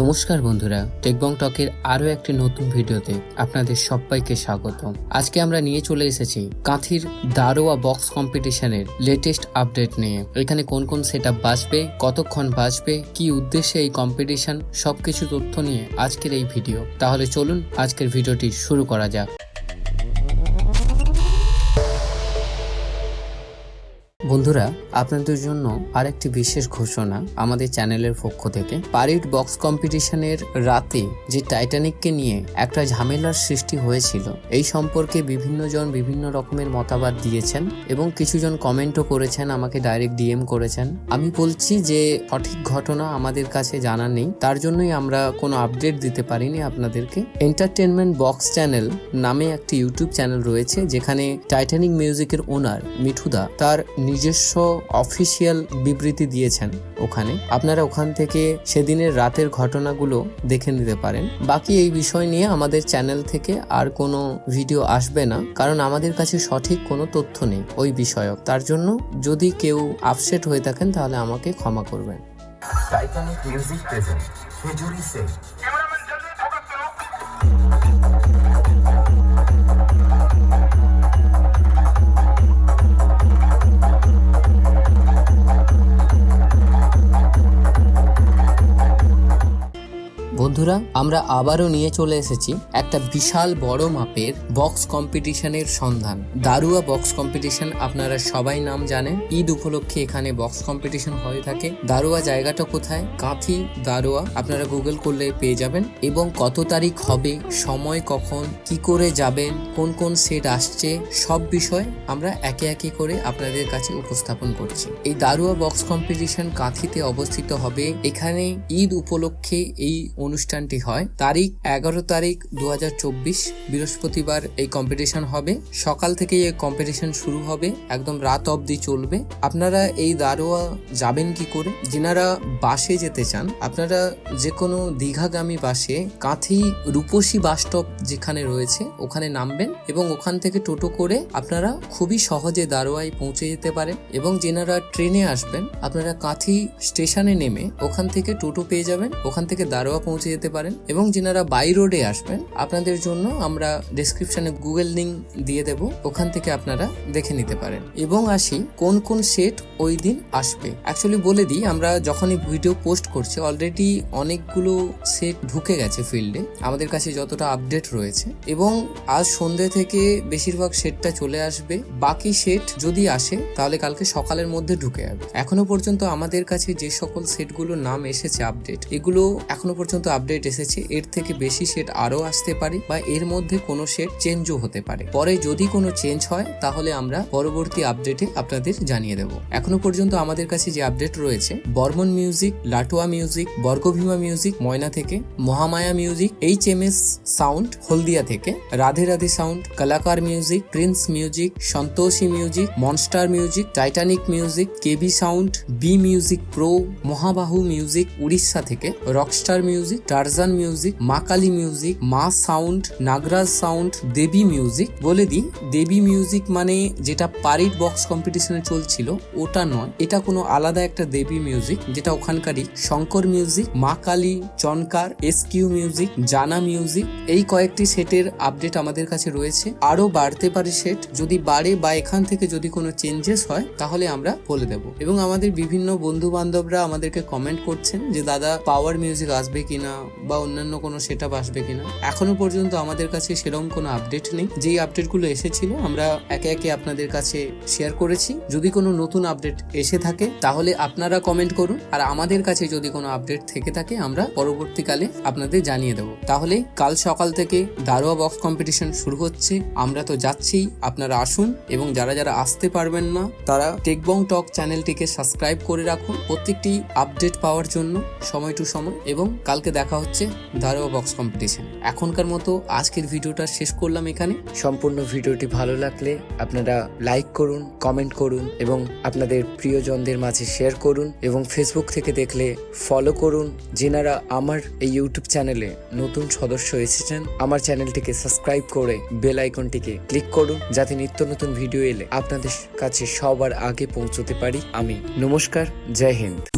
নমস্কার বন্ধুরা, টেকবং টকের আরও একটি নতুন ভিডিওতে আপনাদের সবাইকে স্বাগত আজকে আমরা নিয়ে চলে এসেছি কাঁথির দারোয়া বক্স কম্পিটিশনের লেটেস্ট আপডেট নিয়ে। এখানে কোন কোন সেট আপ বাঁচবে কতক্ষণ বাঁচবে কি উদ্দেশ্যে এই কম্পিটিশন, সবকিছু তথ্য নিয়ে আজকের এই ভিডিও। তাহলে চলুন আজকের ভিডিওটি শুরু করা যাক। বন্ধুরা, আপনাদের জন্য আরেকটি বিশেষ ঘোষণা আমাদের চ্যানেলের পক্ষ থেকে। পারিড বক্স কম্পিটিশনের রাতে যে টাইটানিককে নিয়ে একটা ঝামেলার সৃষ্টি হয়েছিল, এই সম্পর্কে বিভিন্ন জন বিভিন্ন রকমের মতামত দিয়েছেন এবং কিছুজন কমেন্টও করেছেন, আমাকে ডাইরেক্ট ডিএম করেছেন। আমি বলছি যে, সঠিক ঘটনা আমাদের কাছে জানা নেই, তার জন্যই আমরা কোনো আপডেট দিতে পারিনি আপনাদেরকে। এন্টারটেনমেন্ট বক্স চ্যানেল নামে একটি ইউটিউব চ্যানেল রয়েছে, যেখানে টাইটানিক মিউজিকের ওনার মিঠুদা, তার নিজস্ব অফিসিয়াল বিবৃতি দিয়েছেন ওখানে। আপনারা ওখান থেকে সেদিনের রাতের ঘটনাগুলো দেখে নিতে পারেন। বাকি এই বিষয় নিয়ে আমাদের চ্যানেল থেকে আর কোনো ভিডিও আসবে না, কারণ আমাদের কাছে সঠিক কোনো তথ্য নেই ওই বিষয়ক। তার জন্য যদি কেউ আপসেট হয়ে থাকেন, তাহলে আমাকে ক্ষমা করবেন। টাইটানিক মিউজিক প্রেজেন্ট খেজুরি সেন বন্ধুরা, আমরা আবারও নিয়ে চলে এসেছি একটা বিশাল বড় মাপের বক্স কম্পিটিশনের সন্ধান। দারুয়া বক্স কম্পিটিশন আপনারা সবাই নাম জানেন। ঈদ উপলক্ষে এখানে বক্স কম্পিটিশন হয়ে থাকে। দারুয়া জায়গাটা কোথায়? কাঁথি দারোয়া, আপনারা গুগল করলে পেয়ে যাবেন। এবং কত তারিখ হবে? সময় কখন? কি করে যাবেন? কোন কোন সেট আসছে? সব বিষয় আমরা একে একে করে আপনাদের কাছে উপস্থাপন করছি। এই দারুয়া বক্স কম্পিটিশন কাঁথিতে অবস্থিত হবে। এখানে ঈদ উপলক্ষে এই অনুষ্ঠানটি হয়। তারিখ এগারো তারিখ দু হাজার চব্বিশ, বৃহস্পতিবার এই কম্পিটিশন হবে। সকাল থেকে এই কম্পিটিশন শুরু হবে। একদম রাত অবধি চলবে। আপনারা এই দারোয়া যাবেন কি করে? যেনারা বাসে যেতে চান, আপনারা যে কোনো দীঘাগামী বাসে কাঁথি রূপসী বাস স্টপ যেখানে রয়েছে, ওখানে নামবেন এবং ওখান থেকে টোটো করে আপনারা খুবই সহজে দারোয়ায় পৌঁছে যেতে পারেন এবং যেনারা ট্রেনে আসবেন, আপনারা কাঁথি স্টেশনে নেমে ওখান থেকে টোটো পেয়ে যাবেন, ওখান থেকে দারোয়া পৌঁছে যেতে পারেন এবং যেনারা বাই রোডে আসবেন, আপনাদের জন্য আমরা ডেসক্রিপশনে গুগল লিঙ্ক দিয়ে দেব। ওখান থেকে আপনারা দেখে নিতে পারেন। এবং আসি, কোন কোন সেট ওই দিন আসবে? অ্যাকচুয়ালি বলে দিই, আমরা যখনই ভিডিও পোস্ট করছি অলরেডি অনেকগুলো সেট ঢুকে গেছে ফিল্ডে আমাদের কাছে যতটা আপডেট রয়েছে। এবং আজ সন্ধ্যে থেকে বেশিরভাগ সেটটা চলে আসবে। বাকি সেট যদি আসে, তাহলে কালকে সকালের মধ্যে ঢুকে যাবে। এখনও পর্যন্ত আমাদের কাছে যে সকল সেটগুলোর নাম এসেছে আপডেট এগুলো এখনও পর্যন্ত আপডেট এসেছে, এর থেকে বেশি সেট আরও আসতে পারে বা এর মধ্যে কোনো সেট চেঞ্জও হতে পারে। পরে যদি কোনো চেঞ্জ হয়, তাহলে আমরা পরবর্তী আপডেটে আপনাদের জানিয়ে দেব। এখনও পর্যন্ত আমাদের কাছে যে আপডেট রয়েছে, Barman music Latua music Bargabhima music ময়না থেকে, Mahamaya music H M S sound হলদিয়া থেকে, রাধে রাধে সাউন্ড কলাকার music Prince music Santoshi music monster music Titanic music কেবি সাউন্ড বি মিউজিক প্রো মহাবাহু মিউজিক উড়িষ্যা থেকে রকস্টার মিউজিক টারজান মিউজিক, মা কালী মিউজিক, মা সাউন্ড, নাগরাজ সাউন্ড, দেবী মিউজিক বলে দিই। দেবী music মানে যেটা পারিড box কম্পিটিশনে চলছিল, ওটা নয়। এটা কোনো আলাদা একটা দেবী মিউজিক, যেটা ওখানকারই শঙ্কর মিউজিক, মা Kali, চনকার S Q music, Jana music, এই কয়েকটি সেটের আপডেট আমাদের কাছে রয়েছে। আরও বাড়তে পারে সেট, যদি বাড়ে বা এখান থেকে যদি কোনো চেঞ্জেস হয়, তাহলে আমরা বলে দেব। এবং আমাদের বিভিন্ন বন্ধু বান্ধবরা আমাদেরকে কমেন্ট করছেন যে, দাদা পাওয়ার মিউজিক আসবে কিনা? বা অন্যান্য কোনো সেট আপ আসবে কিনা। এখনও পর্যন্ত আমাদের কাছে সেরকম কোনো আপডেট নেই। যেই আপডেটগুলো এসেছিল, আমরা একে একে আপনাদের কাছে শেয়ার করেছি। যদি কোনো নতুন আপডেট এসে থাকে, তাহলে আপনারা কমেন্ট করুন। আর আমাদের কাছে যদি কোনো আপডেট থেকে থাকে, আমরা পরবর্তীকালে আপনাদের জানিয়ে দেব। তাহলে কাল সকাল থেকে দারোয়া বক্স কম্পিটিশন শুরু হচ্ছে। আমরা তো যাচ্ছি, আপনারা আসুন। এবং যারা যারা আসতে পারবেন না, তারা টেকবং টক চ্যানেলটিকে সাবস্ক্রাইব করে রাখুন। প্রত্যেকটি আপডেট পাওয়ার জন্য, সময় টু সময়। এবং কালকে দেখা হচ্ছে দারোয়া বক্স কম্পিটিশন এখনকার মতো আজকের ভিডিওটা শেষ করলাম এখানে। সম্পূর্ণ ভিডিওটি ভালো লাগলে আপনারা লাইক করুন কমেন্ট করুন এবং আপনাদের প্রিয়জনদের মাঝে শেয়ার করুন এবং ফেসবুক থেকে দেখলে ফলো করুন। যেনারা আমার এই ইউটিউব চ্যানেলে নতুন সদস্য এসেছেন, আমার চ্যানেলটিকে সাবস্ক্রাইব করে বেল আইকনটিকে ক্লিক করুন যাতে নিত্য নতুন ভিডিও এলে আপনাদের কাছে সবার আগে পৌঁছতে পারি আমি। নমস্কার, জয় হিন্দ।